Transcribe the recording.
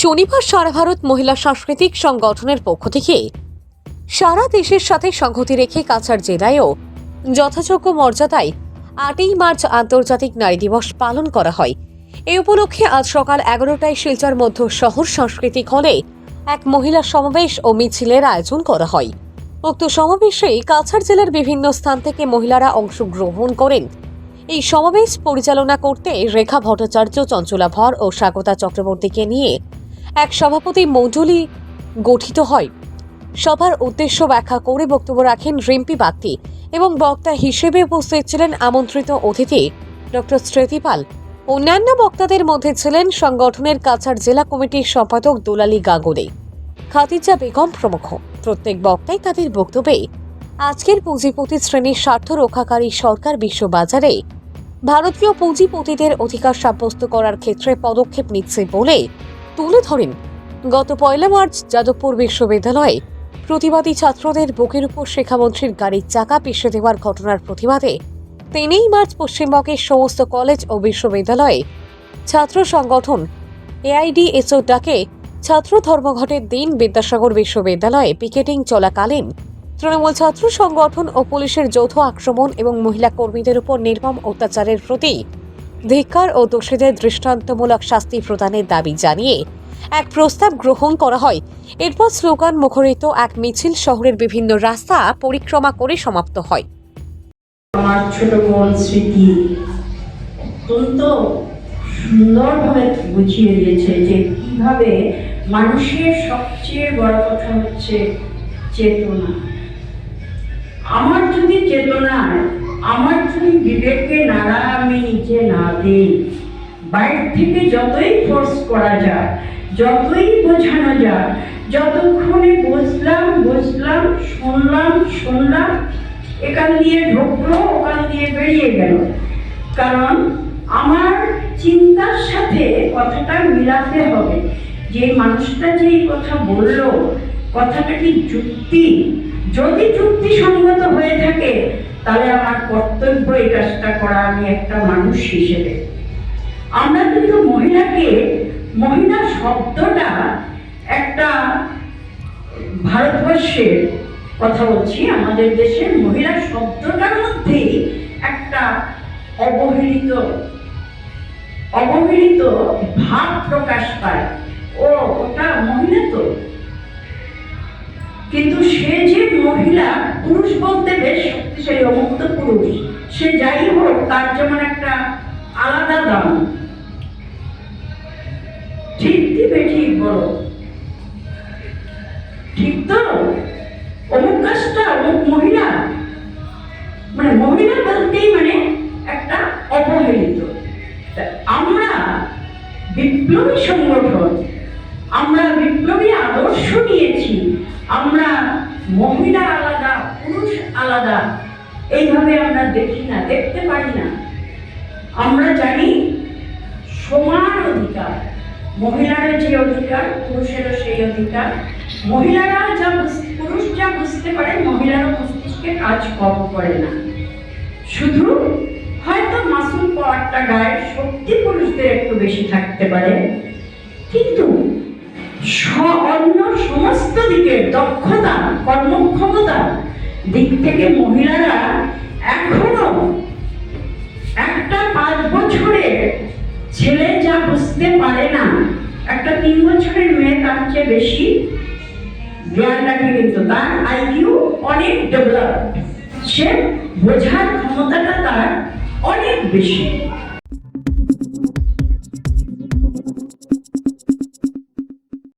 শনিবার সারা ভারত মহিলা সাংস্কৃতিক সংগঠনের পক্ষ থেকে সারা দেশের সাথে সংহতি রেখে কাছাড় জেলায়ও যথাযোগ্য মর্যাদায় আটই মার্চ আন্তর্জাতিক নারী দিবস পালন করা হয়। এ উপলক্ষে আজ সকাল এগারোটায় শিলচর মধ্য শহর সাংস্কৃতিক হলে এক মহিলা সমাবেশ ও মিছিলের আয়োজন করা হয়। উক্ত সমাবেশে কাছাড় জেলার বিভিন্ন স্থান থেকে মহিলারা অংশগ্রহণ করেন। এই সমাবেশ পরিচালনা করতে রেখা ভট্টাচার্য চঞ্চলা ভর ও স্বাগতা চক্রবর্তীকে নিয়ে এক সভাপতি মণ্ডলী গঠিত হয়। সভার উদ্দেশ্য ব্যাখ্যা করে বক্তব্য রাখেন রিম্পি বাগতি এবং বক্তা হিসেবে উপস্থিত ছিলেন আমন্ত্রিত অতিথি ডক্টর স্মৃতিপাল অন্যান্য বক্তাদের মধ্যে ছিলেন সংগঠনের কাছাড় জেলা কমিটির সম্পাদক দুলালী গাঙ্গুলি। খাদিজা বেগম প্রমুখ। প্রত্যেক বক্তাই তাদের বক্তব্যে আজকের পুঁজিপতি শ্রেণির স্বার্থ রক্ষাকারী সরকার বিশ্ববাজারে ভারতীয় পুঁজিপতিদের অধিকার সাব্যস্ত করার ক্ষেত্রে পদক্ষেপ নিচ্ছে বলে তুলে ধরেন। গত পয়লা মার্চ যাদবপুর বিশ্ববিদ্যালয়ে প্রতিবাদী ছাত্রদের বুকের উপর শিক্ষামন্ত্রীর গাড়ির চাকা পিষে দেওয়ার ঘটনার প্রতিবাদে তিনই মার্চ পশ্চিমবঙ্গের সমস্ত কলেজ ও বিশ্ববিদ্যালয়ে ছাত্র সংগঠন এআইডিএসও ডাকে ছাত্র ধর্মঘটের দিন বিদ্যাসাগর বিশ্ববিদ্যালয়ে পিকেটিং চলাকালীন তৃণমূল ছাত্র সংগঠন ও পুলিশের যৌথ আক্রমণ এবং মহিলা কর্মীদের উপর নির্মম অত্যাচারের প্রতি ধিক্কার ও দোষীদের দৃষ্টান্তমূলক শাস্তি প্রদানের দাবি জানিয়ে এক প্রস্তাব গ্রহণ করা হয়। এরপর স্লোগান মুখরিত এক মিছিল শহরের বিভিন্ন রাস্তা পরিক্রমা করে সমাপ্ত হয়। আমার ছোট স্মৃতি অত্যন্ত সুন্দরভাবে বুঝিয়ে দিয়েছে যে কীভাবে মানুষের সবচেয়ে বড় কথা হচ্ছে চেতনা। আমার যদি আমার যদি বিবেককে নাড়া আমি নিচে না দিই। বাইরে থেকে যতই ফোর্স করা যায় যতই বোঝানো যায় যতক্ষণে বুঝলাম বুঝলাম, শুনলাম শুনলাম এখান দিয়ে ঢুকলো ওখান দিয়ে বেরিয়ে গেল। কারণ আমার চিন্তার সাথে কথাটা মিলাতে হবে। যে মানুষটা যে এই কথা বলল, কথাটা কি যুক্তি? যদি যুক্তিসঙ্গত তাহলে আমার কর্তব্য এই কাজটা করা, আমি একটা মানুষ হিসেবে। আমরা কিন্তু মহিলাকে, মহিলা শব্দটা একটা ভারতবর্ষের কথা বলছি, আমাদের দেশের মহিলা শব্দটার মধ্যেই একটা অবহেলিত অবহেলিত ভাব প্রকাশ পায়। ও, ওটা মহিলা তো। কিন্তু সে যে মহিলা পুরুষ বলতে বেশ শক্তিশালী অমুক্ত পুরুষ। সে যাই হোক, তার যেমন একটা আলাদা দাম। ঠিক দিবে ঠিক বলো। ঠিক তো? অমুক কাজটা অমুক মহিলা। মানে মহিলা বলতেই মানে একটা অবহেলিত। আমরা বিপ্লবী সংগঠন, আমরা বিপ্লবী আদর্শ নিয়েছি, আমরা মহিলা আলাদা আলাদা। এইভাবে আমরা দেখি না, দেখতে পারি না। আমরা জানি সমান অধিকার মহিলার যে অধিকার, পুরুষেরও সেই অধিকার। মহিলারা যা পুরুষ যা বুঝতে পারে মহিলারা মস্তিষ্কে কাজ কম করে না। শুধু হয়তো মাসুল পাওয়ারটা গায়ের শক্তি পুরুষদের একটু বেশি থাকতে পারে, কিন্তু অন্য সমস্ত দিকের দক্ষতা, কর্মক্ষমতা দিক থেকে মহিলারা এখনও একটা পাঁচ বছরের ছেলে যা বুঝতে পারে না, একটা তিন বছরের মেয়ে তার চেয়ে বেশি জ্ঞান কিন্তু তার আইকিউ অনেক ডেভেলপ সে বোঝার ক্ষমতাটা তার অনেক বেশি।